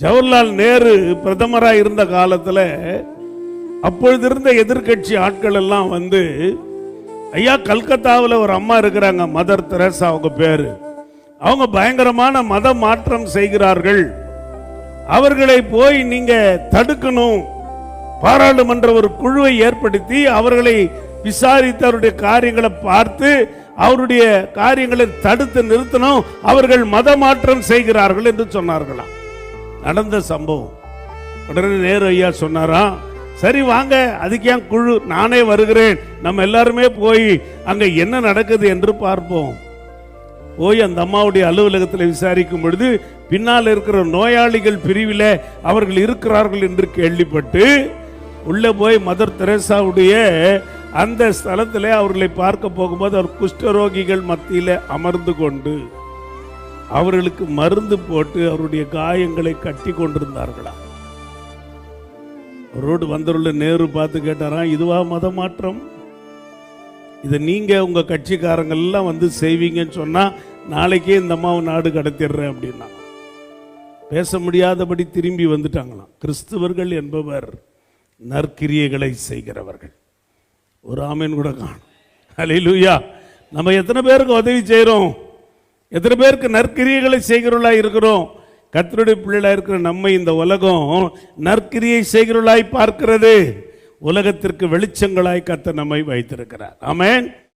ஜவஹர்லால் நேரு பிரதமராக இருந்த காலத்தில் அப்பொழுது இருந்த எதிர்க்கட்சி ஆட்கள் எல்லாம் வந்து ஐயா கல்கத்தாவில் ஒரு அம்மா இருக்கிறாங்க மதர் தெரசா அவங்க பேர். அவங்க பயங்கரமான மத மாற்றம் செய்கிறார்கள். அவர்களை போய் நீங்க தடுக்கணும். பாராளுமன்ற ஒரு குழுவை ஏற்படுத்தி அவர்களை விசாரித்து அவருடைய காரியங்களை பார்த்து அவருடைய காரியங்களை தடுத்து நிறுத்தணும். அவர்கள் மத மாற்றம் செய்கிறார்கள் என்று சொன்னார்களாம். நடந்த சம்பவம். உடனே நேரு ஐயா சொன்னாராம் சரி வாங்க அதுக்கு ஏன் குழு? நானே வருகிறேன். நம்ம எல்லாருமே போய் அங்க என்ன நடக்குது என்று பார்ப்போம். போய் அந்த அம்மாவுடைய அலுவலகத்தில் விசாரிக்கும் பொழுது பின்னால் இருக்கிற நோயாளிகள் பிரிவில் அவர்கள் இருக்கிறார்கள் என்று கேள்விப்பட்டு உள்ளே போய் மதர் தெரேசாவுடைய அந்த ஸ்தலத்தில் அவர்களை பார்க்க போகும்போது அவர் குஷ்டரோகிகள் மத்தியில் அமர்ந்து கொண்டு அவர்களுக்கு மருந்து போட்டு அவருடைய காயங்களை கட்டி கொண்டிருந்தார்களா? ரோடு வந்துள்ள நேரு பார்த்து கேட்டாராம் இதுவா மத மாற்றம் இதை நீங்க உங்க கட்சிக்காரங்கெல்லாம் வந்து செய்வீங்கன்னு சொன்னா நாளைக்கே இந்த அம்மாவை நாடு கடத்திடுறேன் அப்படின்னா. பேச முடியாதபடி திரும்பி வந்துட்டாங்களாம். கிறிஸ்துவர்கள் என்பவர் நற்கிரியைகளை செய்கிறவர்கள். ஒரு ஆமீன் கூட காணும். அலையிலூயா நம்ம எத்தனை பேருக்கு உதவி செய்கிறோம் எத்தனை பேருக்கு நற்கிரியைகளை செய்கிறவர்களா இருக்கிறோம்? கத்தருடைய பிள்ளைகளாக இருக்கிற நம்ம இந்த உலகம் நற்கிரியை செய்கிறவர்களாய் பார்க்கிறது. உலகத்திற்கு வெளிச்சங்களாய் கத்த நம்மை வைத்திருக்கிறார். ஆமேன்.